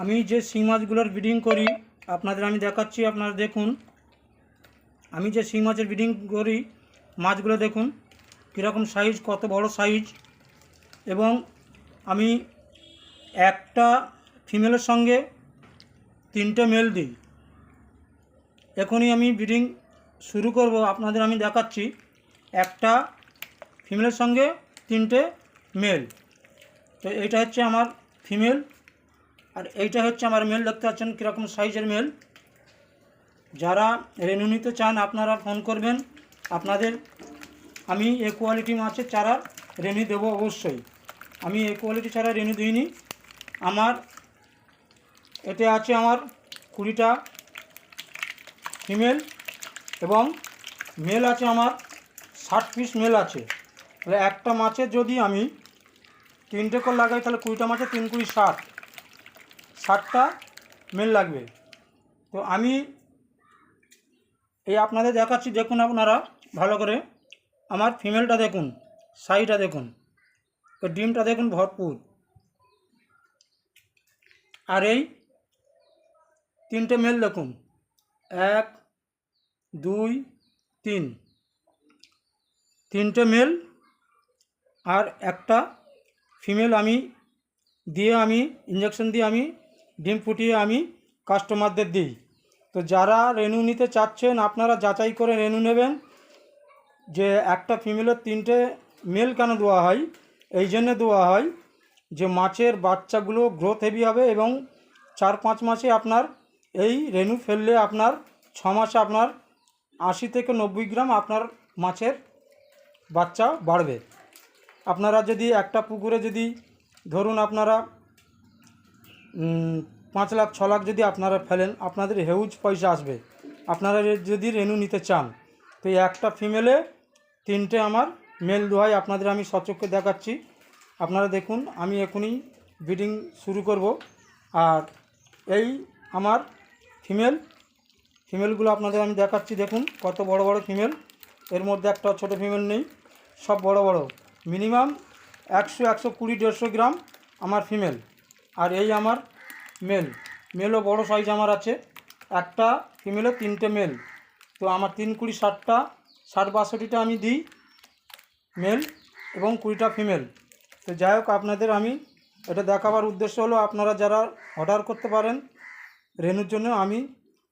আমি যে শিং মাছগুলোর ব্রিডিং করি, আপনাদের আমি দেখাচ্ছি, আপনারা দেখুন। আমি যে শিং মাছের ব্রিডিং করি, মাছগুলো দেখুন, কীরকম সাইজ কত বড় সাইজ এবং আমি একটা ফিমেলের সঙ্গে তিনটে মেল দিই। এখনই আমি ব্রিডিং শুরু করব, আপনাদের আমি দেখাচ্ছি। একটা ফিমেলের সঙ্গে তিনটে মেল তো এইটা হচ্ছে আমার ফিমেল আর এইটা হচ্ছে আমার মেল দেখতে পাচ্ছেন কীরকম সাইজের মেল যারা রেনু নিতে চান, আপনারা ফোন করবেন। আপনাদের, আমি এ কোয়ালিটি মাছের চারা রেনু দেবো অবশ্যই। আমি এ কোয়ালিটি ছাড়া রেনু দিইনি। আমার, এতে আছে আমার কুড়িটা ফিমেল এবং মেল আছে আমার ষাট পিস মেল আছে। তাহলে একটা মাছের যদি আমি তিনটে করে লাগাই, তাহলে কুড়িটা মাছের তিন কুড়ি ষাট। ষাটটা মেল লাগবে। তো আমি এই আপনাদের দেখাচ্ছি, দেখুন আপনারা ভালো করে। আমার ফিমেলটা দেখুন সাইটা দেখুন ডিমটা দেখুন ভরপুর। আর এই তিনটে মেল দেখুন, এক, দুই, তিন। তিনটে মেল আর একটা ফিমেল আমি দিয়ে আমি ইঞ্জেকশন দিয়ে আমি ডিম ফুটিয়ে আমি কাস্টমারদের দিই। তো যারা রেনু নিতে চাচ্ছেন, আপনারা যাচাই করে রেনু নেবেন যে একটা ফিমেলের তিনটে মেল কেন দেওয়া হয়, এই জন্যে দেওয়া হয় যে মাছের বাচ্চাগুলো গ্রোথ হেভি হবে এবং চার পাঁচ মাসে আপনার এই রেনু ফেললে আপনার ছ মাসে আপনার আশি থেকে নব্বই গ্রাম আপনার মাছের বাচ্চা বাড়বে। আপনারা যদি একটা পুকুরে যদি ধরুন আপনারা পাঁচ লাখ, ছ লাখ যদি আপনারা ফেলেন, আপনাদের হেউজ পয়সা আসবে। আপনারা যদি রেনু নিতে চান, তো একটা ফিমেলে তিনটে আমার মেল দোহাই আপনাদের আমি সচক্ষে দেখাচ্ছি। আপনারা দেখুন, আমি এখনই ব্রিডিং শুরু করব। আর এই আমার ফিমেল ফিমেলগুলো আপনাদের আমি দেখাচ্ছি, দেখুন কত বড় বড় ফিমেল এর মধ্যে একটা ছোট ফিমেল নেই, সব বড় বড়। মিনিমাম একশো একশো কুড়ি, দেড়শো গ্রাম আমার ফিমেল আর এই আমার মেল মেলও বড় সাইজ আমার আছে। একটা ফিমেলে তিনটে মেল তো আমার তিন কুড়ি ষাটটা, ষাট বাষট্টিটা আমি দিই মেল এবং কুড়িটা ফিমেল তো যাই হোক, আপনাদের আমি এটা দেখাবার উদ্দেশ্য হলো, আপনারা যারা অর্ডার করতে পারেন রেনুর জন্য, আমি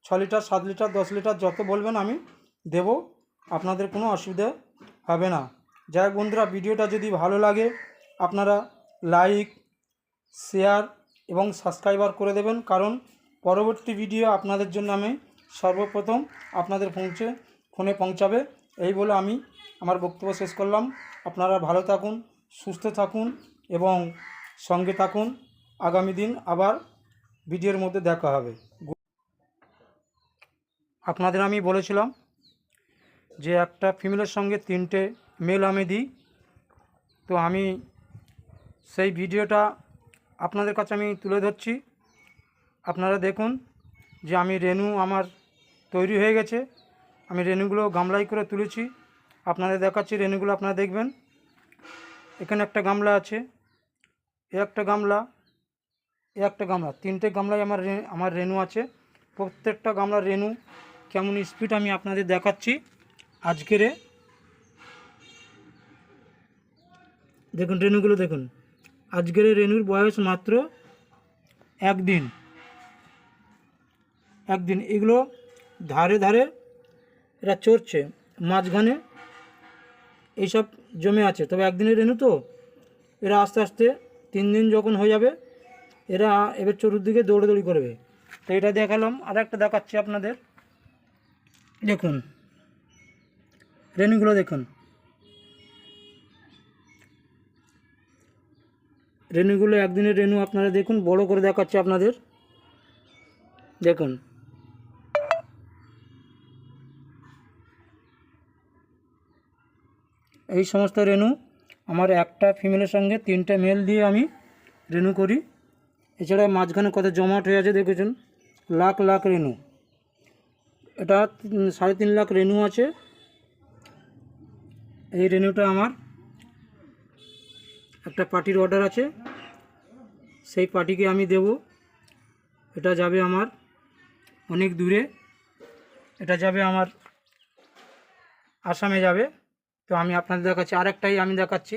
ছ লিটার, সাত লিটার, দশ লিটার যত বলবেন আমি দেব। আপনাদের কোনো অসুবিধা হবে না। যাই বন্ধুরা, ভিডিওটা যদি ভালো লাগে, আপনারা লাইক শেয়ার এবং সাবস্ক্রাইবার করে দেবেন, কারণ পরবর্তী ভিডিও আপনাদের জন্য আমি সর্বপ্রথম আপনাদের পৌঁছে, ফোনে পৌঁছাবে। এই বলে আমি আমার বক্তব্য শেষ করলাম। আপনারা ভালো থাকুন, সুস্থ থাকুন এবং সঙ্গে থাকুন। আগামী দিন আবার ভিডিওর মধ্যে দেখা হবে। আপনাদের আমি বলেছিলাম যে একটা ফিমেলের সঙ্গে তিনটে মেল আমি দিই। তো আমি সেই ভিডিওটা আপনাদের কাছে আমি তুলে ধরছি। আপনারা দেখুন যে আমি রেনু আমার তৈরি হয়ে গেছে। আমি রেনুগুলো গামলাই করে তুলেছি। আপনাদের দেখাচ্ছি, রেনুগুলো আপনারা দেখবেন। এখানে একটা গামলা আছে, এ একটা গামলা, এ একটা গামলা। তিনটে গামলায় আমার আমার রেনু আছে। প্রত্যেকটা গামলা রেনু কেমন স্পিড আমি আপনাদের দেখাচ্ছি আজকেরে দেখুন, রেনুগুলো দেখুন। আজকের রেনুর বয়স মাত্র একদিন। একদিন। এগুলো ধারে ধারে এরা চড়ছে। মাঝখানে এইসব জমে আছে। তবে একদিনের রেনু তো এরা আস্তে আস্তে তিন দিন যখন হয়ে যাবে, এরা এবার চরুর চতুর্দিকে দৌড়াদৌড়ি করবে। তো এটা দেখালাম। আর একটা দেখাচ্ছি আপনাদের। দেখুন। রেনুগুলো দেখুন। রেনুগুলো একদিনের রেনু আপনারা দেখুন, বড় করে দেখাচ্ছে আপনাদের। দেখুন। এই সমস্ত রেনু আমার একটা ফিমেলের সঙ্গে তিনটে মেল দিয়ে আমি রেনু করি। এছাড়া মাঝখানে কত জমাট হয়ে আছে দেখেছেন? লাখ লাখ রেনু এটা সাড়ে তিন লাখ রেনু আছে। এই রেনুটা আমার একটা পার্টির অর্ডার আছে। সেই পার্টিকে আমি দেব। এটা যাবে আমার অনেক দূরে। এটা যাবে আমার আসামে যাবে। তো আমি আপনাদের দেখাচ্ছি, আরেকটাই আমি দেখাচ্ছি।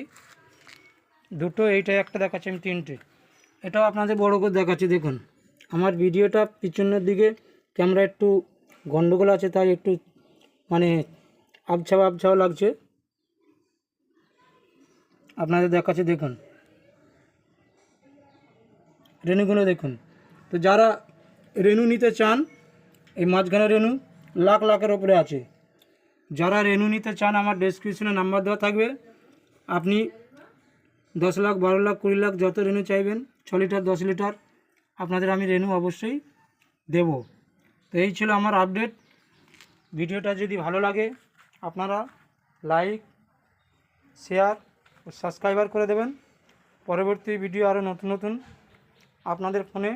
দুটো এইটাই একটা দেখাচ্ছি আমি, তিনটে। এটাও আপনাদের বড় করে দেখাচ্ছি, দেখুন। আমার ভিডিওটা পিছনের দিকে ক্যামেরা একটু গন্ডগোল আছে, তাই একটু মানে আবছাও আবছাওয়া লাগছে। আপনাদের দেখাচ্ছি, দেখুন। রেণুগুলো দেখুন। তো যারা রেণু নিতে চান, এই মাঝখানে রেণু লাখ লাখের ওপরে আছে। যারা রেণু নিতে চান, আমার ডেসক্রিপশনে নাম্বার দেওয়া থাকবে। আপনি দশ লাখ, বারো লাখ, কুড়ি লাখ যত রেণু চাইবেন, ছ লিটার, দশ লিটার, আপনাদের আমি রেণু অবশ্যই দেব। তো এই ছিল আমার আপডেট ভিডিওটা যদি ভালো লাগে, আপনারা লাইক শেয়ার সাবস্ক্রাইবার করে দেবেন। পরবর্তী ভিডিও আরও নতুন নতুন আপনাদের ফোনে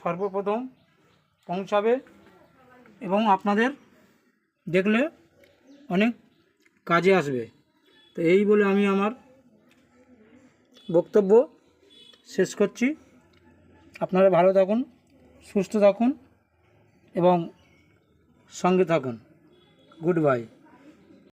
সর্বপ্রথম পৌঁছাবে এবং আপনাদের দেখলে অনেক কাজে আসবে। তো এই বলে আমি আমার বক্তব্য শেষ করছি। আপনারা ভালো থাকুন, সুস্থ থাকুন এবং সঙ্গে থাকুন। Good bye.